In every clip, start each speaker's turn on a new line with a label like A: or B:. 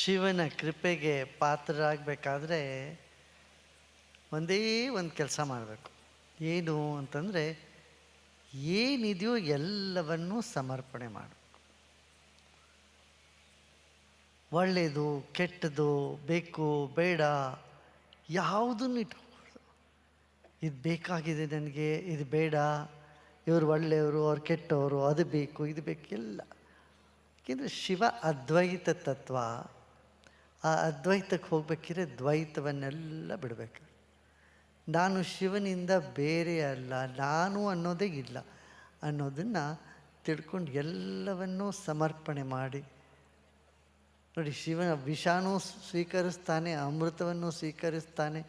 A: ಶಿವನ ಕೃಪೆಗೆ ಪಾತ್ರರಾಗಬೇಕಾದ್ರೆ ಒಂದೇ ಒಂದು ಕೆಲಸ ಮಾಡಬೇಕು. ಏನು ಅಂತಂದರೆ ಏನಿದೆಯೋ ಎಲ್ಲವನ್ನೂ ಸಮರ್ಪಣೆ ಮಾಡಬೇಕು. ಒಳ್ಳೆಯದು ಕೆಟ್ಟದು, ಬೇಕು, ಬೇಡ, ಯಾವುದನ್ನು ಇಟ್ಕೋಬಾರ್ದು ಇದು ಬೇಕಾಗಿದೆ ನನಗೆ, ಇದು ಬೇಡ, ಇವರು ಒಳ್ಳೆಯವರು, ಅವ್ರು ಕೆಟ್ಟವರು, ಅದು ಬೇಕು, ಇದು ಬೇಕು, ಎಲ್ಲ. ಯಾಕೆಂದರೆ ಶಿವ ಅದ್ವೈತ ತತ್ವ ಆ ಅದ್ವೈತಕ್ಕೆ ಹೋಗ್ಬೇಕಿದ್ರೆ ದ್ವೈತವನ್ನೆಲ್ಲ ಬಿಡಬೇಕು. ನಾನು ಶಿವನಿಂದ ಬೇರೆ ಅಲ್ಲ, ನಾನು ಅನ್ನೋದೇ ಇಲ್ಲ ಅನ್ನೋದನ್ನು ತಿಳ್ಕೊಂಡು ಎಲ್ಲವನ್ನೂ ಸಮರ್ಪಣೆ ಮಾಡಿ. ನೋಡಿ, ಶಿವನ ವಿಷಾನೂ ಸ್ವೀಕರಿಸ್ತಾನೆ, ಅಮೃತವನ್ನು ಸ್ವೀಕರಿಸ್ತಾನೆ,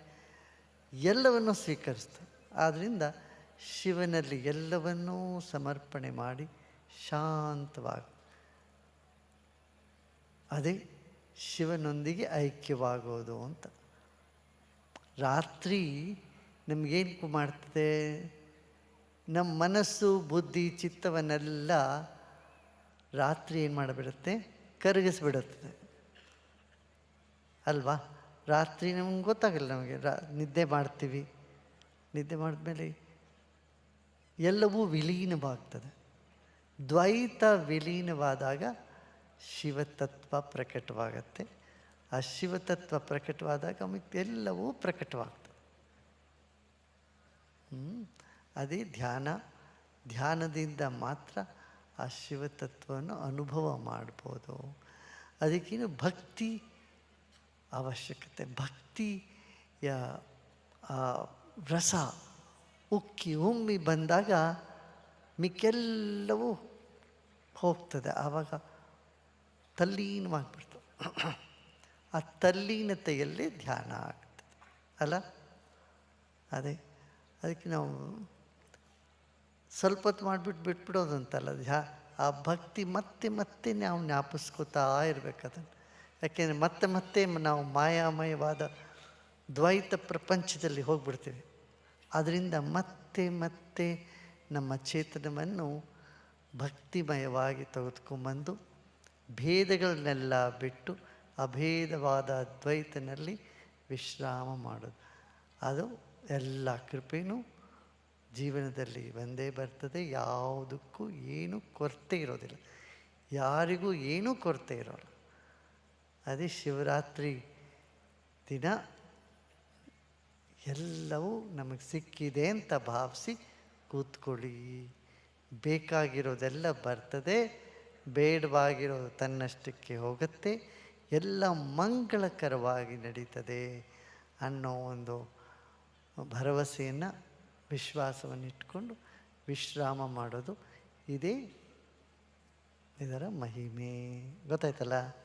A: ಎಲ್ಲವನ್ನೂ ಸ್ವೀಕರಿಸ್ತಾನೆ. ಆದ್ದರಿಂದ ಶಿವನಲ್ಲಿ ಎಲ್ಲವನ್ನೂ ಸಮರ್ಪಣೆ ಮಾಡಿ ಶಾಂತವಾಗಿ. ಅದೇ ಶಿವನೊಂದಿಗೆ ಐಕ್ಯವಾಗೋದು ಅಂತ. ರಾತ್ರಿ ನಮಗೇನು ಮಾಡ್ತದೆ ನಮ್ಮ ಮನಸ್ಸು, ಬುದ್ಧಿ, ಚಿತ್ತವನ್ನೆಲ್ಲ ರಾತ್ರಿ ಏನು ಮಾಡಿಬಿಡುತ್ತೆ? ಕರಗಿಸ್ಬಿಡುತ್ತದೆ ಅಲ್ವಾ? ರಾತ್ರಿ ನಮ್ಗೆ ಗೊತ್ತಾಗಲ್ಲ ನಮಗೆ. ರಾ, ನಿದ್ದೆ ಮಾಡ್ತೀವಿ. ನಿದ್ದೆ ಮಾಡಿದ್ಮೇಲೆ ಎಲ್ಲವೂ ವಿಲೀನವಾಗ್ತದೆ. ದ್ವೈತ ವಿಲೀನವಾದಾಗ ಶಿವತತ್ವ ಪ್ರಕಟವಾಗತ್ತೆ. ಆ ಶಿವತತ್ವ ಪ್ರಕಟವಾದಾಗ ಎಲ್ಲವೂ ಪ್ರಕಟವಾಗ್ತದೆ? ಅದೇ ಧ್ಯಾನ. ಧ್ಯಾನದಿಂದ ಮಾತ್ರ ಆ ಶಿವತತ್ವವನ್ನು ಅನುಭವ ಮಾಡ್ಬೋದು. ಅದಕ್ಕೇನು ಭಕ್ತಿ ಅವಶ್ಯಕತೆ. ಭಕ್ತಿಯ ರಸ ಉಕ್ಕಿ ಉಮ್ಮಿ ಬಂದಾಗ ಮಿಕ್ಕೆಲ್ಲವೂ ಹೋಗ್ತದೆ. ಆವಾಗ ತಲ್ಲೀನವಾಗಿಬಿಡ್ತು. ಆ ತಲ್ಲೀನತೆಯಲ್ಲಿ ಧ್ಯಾನ ಆಗ್ತದೆ. ಅಲ್ಲ? ಅದೇ. ಅದಕ್ಕೆ ನಾವು ಸ್ವಲ್ಪ ಹೊತ್ತು ಮಾಡಿಬಿಟ್ಟು ಬಿಟ್ಬಿಡೋದಂತಲ್ಲ ಧ್ಯಾ, ಆ ಭಕ್ತಿ ಮತ್ತೆ ಮತ್ತೆ ನಾವು ಜ್ಞಾಪಿಸ್ಕೋತಾ ಇರಬೇಕು ಅದನ್ನು. ಯಾಕೆಂದರೆ ಮತ್ತೆ ಮತ್ತೆ ನಾವು ಮಾಯಾಮಯವಾದ ದ್ವೈತ ಪ್ರಪಂಚದಲ್ಲಿ ಹೋಗ್ಬಿಡ್ತೀವಿ. ಅದರಿಂದ ಮತ್ತೆ ಮತ್ತೆ ನಮ್ಮ ಚೇತನವನ್ನು ಭಕ್ತಿಮಯವಾಗಿ ತೆಗೆದುಕೊಂಬಂದು ಭೇದಗಳನ್ನೆಲ್ಲ ಬಿಟ್ಟು ಅಭೇದವಾದ ದ್ವೈತನಲ್ಲಿ ವಿಶ್ರಾಮ ಮಾಡೋದು. ಅದು ಎಲ್ಲ ಕೃಪೆಯೂ ಜೀವನದಲ್ಲಿ ಒಂದೇ ಬರ್ತದೆ. ಯಾವುದಕ್ಕೂ ಏನೂ ಕೊರತೆ ಇರೋದಿಲ್ಲ. ಯಾರಿಗೂ ಏನೂ ಕೊರತೆ ಇರೋಲ್ಲ. ಅದೇ ಶಿವರಾತ್ರಿ ದಿನ ಎಲ್ಲವೂ ನಮಗೆ ಸಿಕ್ಕಿದೆ ಅಂತ ಭಾವಿಸಿ ಕೂತ್ಕೊಳ್ಳಿ. ಬೇಕಾಗಿರೋದೆಲ್ಲ ಬರ್ತದೆ. ಬೇಡವಾಗಿರೋದು ತನ್ನಷ್ಟಕ್ಕೆ ಹೋಗುತ್ತೆ, ಎಲ್ಲ ಮಂಗಳಕರವಾಗಿ ನಡೀತದೆ ಅನ್ನೋ ಒಂದು ಭರವಸೆಯನ್ನು ವಿಶ್ವಾಸವನ್ನು ಇಟ್ಕೊಂಡು ವಿಶ್ರಾಮ ಮಾಡೋದು ಇದೇ ಇದರ ಮಹಿಮೆ. ಗೊತ್ತಾಯ್ತಲ್ಲ?